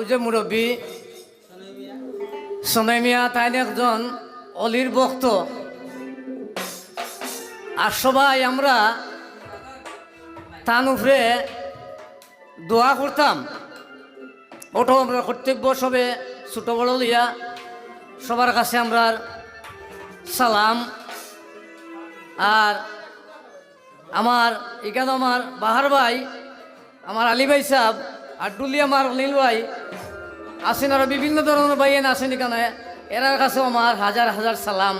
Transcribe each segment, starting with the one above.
ওই যে মুরব্বী সোনাই মিয়া তাই একজন অলির ভক্ত। আর সবাই আমরা তান উপরে দোয়া করতাম। ওটো আমরা কর্তব্য সবে ছোট বড় লিয়া সবার কাছে আমরা সালাম। আর আমার, এখানে আমার বাহার ভাই, আমার আলী ভাই সাহেব আর ডুলি আমার অনিল ভাই আছেন আরও বিভিন্ন ধরনের ভাই এনে আছেন এখানে। এরার কাছেও আমার হাজার হাজার সালাম।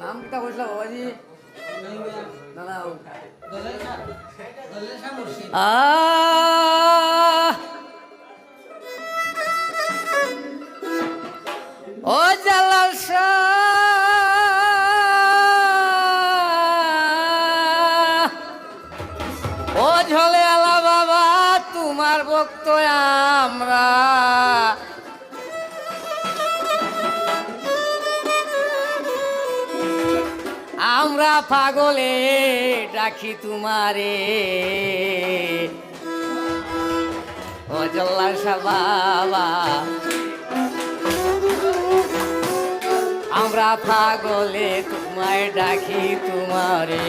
নাম বাবাজি। আহ পাগলে ডাকি তোমারে। ও বাবা আমরা পাগলে তোমায় ডাকি তোমারে।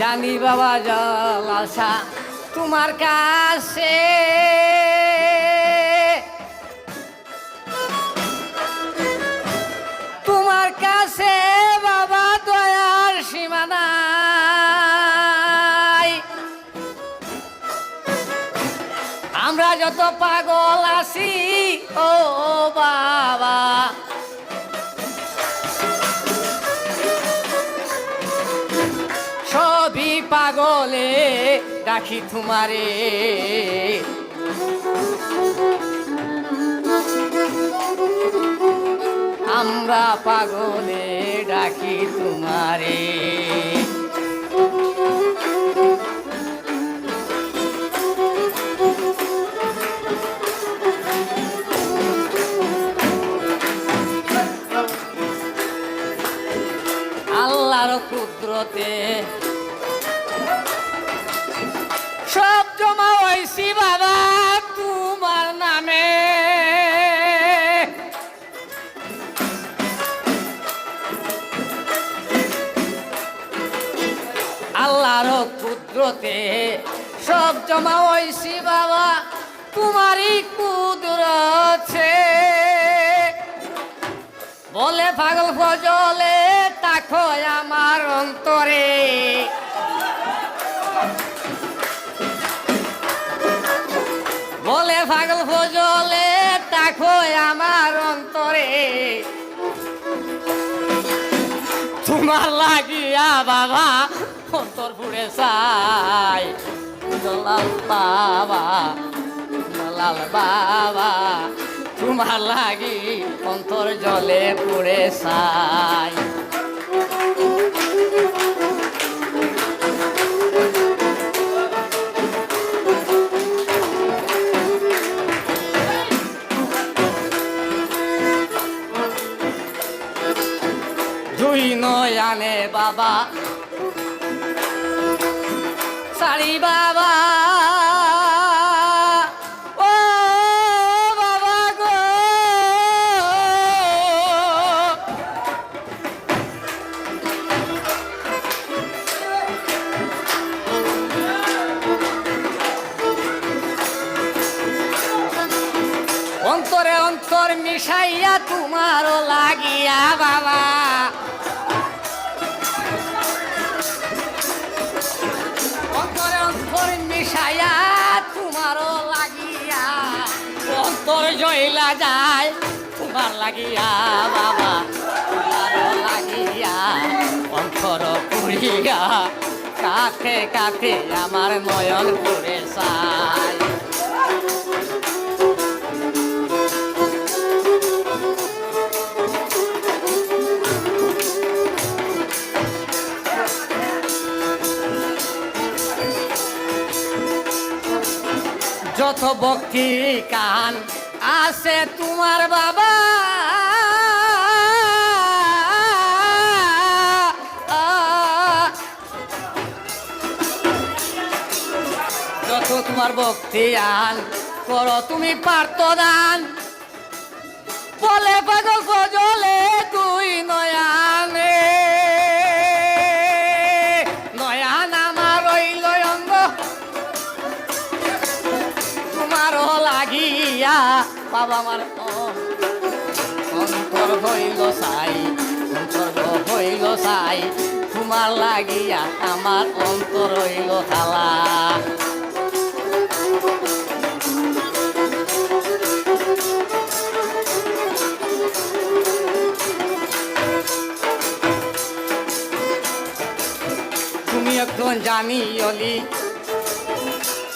জানি বাবা জলাসা তোমার কাছে। তোমার কাছে বাবা দয়ার সীমানাই আমরা যত পাগল আছি, ও বাবা ডাকি তোমারে। আমরা পাগলে ডাকি তোমারে। আল্লাহর কুদরতে আল্লাহর কুদরতে সব জমা হয়েছি বাবা, তোমারই কুদরছে বলে পাগল ফজলে, তাকো আমার অন্তরে। বলে পাগল ফজলে, তাকো আমার অন্তরে। তোমার লাগিয়া বাবা চাই দলাল বাবা দলাল বাবা তোমার লাগি অন্তর জলে পুড়ে চাই দুই নয়ানে বাবা সারি বাবা। ও বাবা গো। অন্তরে অন্তর মিশাইয়া তোমারও লাগিয়া বাবা। মিশাইয়া তোমারও লাগিয়া, অন্তর জয়লা যায়, তোমার লাগিয়া বাবা, তোমারও লাগিয়া, অন্তর পুরিয়া কাছে কাছে আমার নয়ন করে চাই ভক্তি কান আছে তোমার বাবা। যত তোমার ভক্তি আন করো তুমি পার্থ দান বলে পাগল ফজলে তুই নয়ান। লাগিয়া বাবা আমার অন্তর হইল সাই, অন্তর হইল সাই, তোমার লাগিয়া আমার অন্তর হইল খালা। তুমি একজন জানি অলি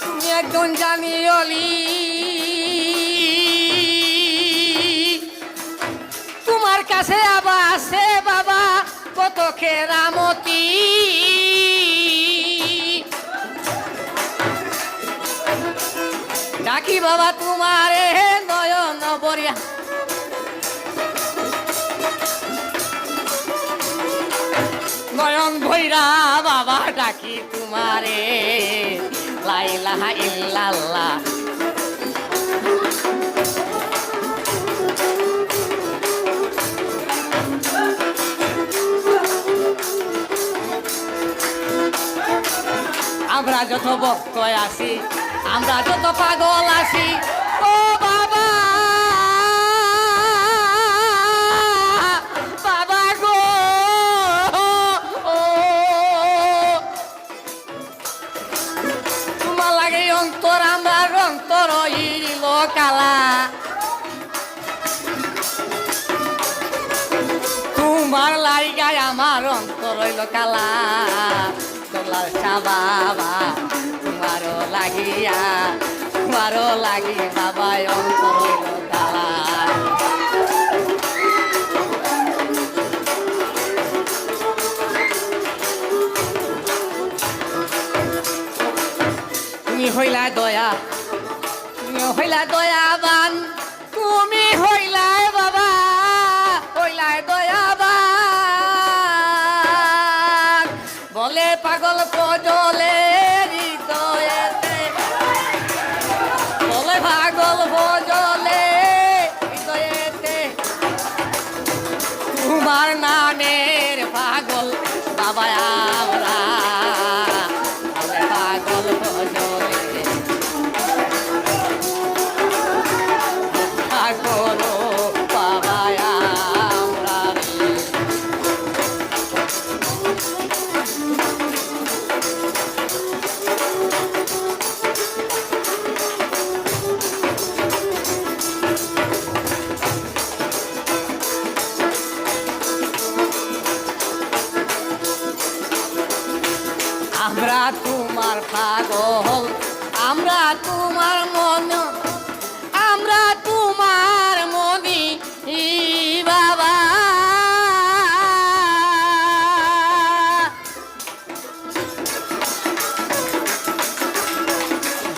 তুমি একজন জানি অলি তোমার কাছে আবার আছে বাবা কত খেরামতি ডাকি বাবা, তোমারে নয়ন বরিয়া। নয়ন ভৈরা বাবা, ডাকি তোমারে, লাইলাহা ইল্লাল্লাহ। আমরা যত ভক্ত আছি, আমরা যত পাগল আছি, ও বাবা! বাবা গো! তোমার লাগে অন্তর, আমার অন্তর ইল কালা। তোমার লাইগায় আমার অন্তর হইল কালা। তোমার বাবা তোমারও লাগিয়া তোমারও লাগি বাবা অন্তর হইল দয়া হইলা দয়াবান তুমি পাগল পজলে হৃদয়েতে। বলে পাগল কজলে হৃদয়েতে। তোমার নামের পাগল বাবা আমরা তোমার পাগল, আমরা তোমার মন, আমরা তোমার মনি বাবা।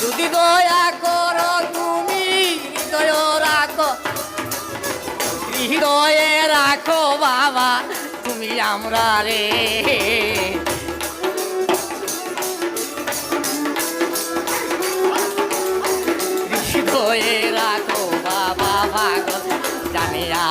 যদি দয়া করো তুমি হৃদয় রাখো, হৃদয়ে রাখো বাবা, তুমি আমরা রে। হৃদয়ে রাখো বাবা ভাগল জানিয়া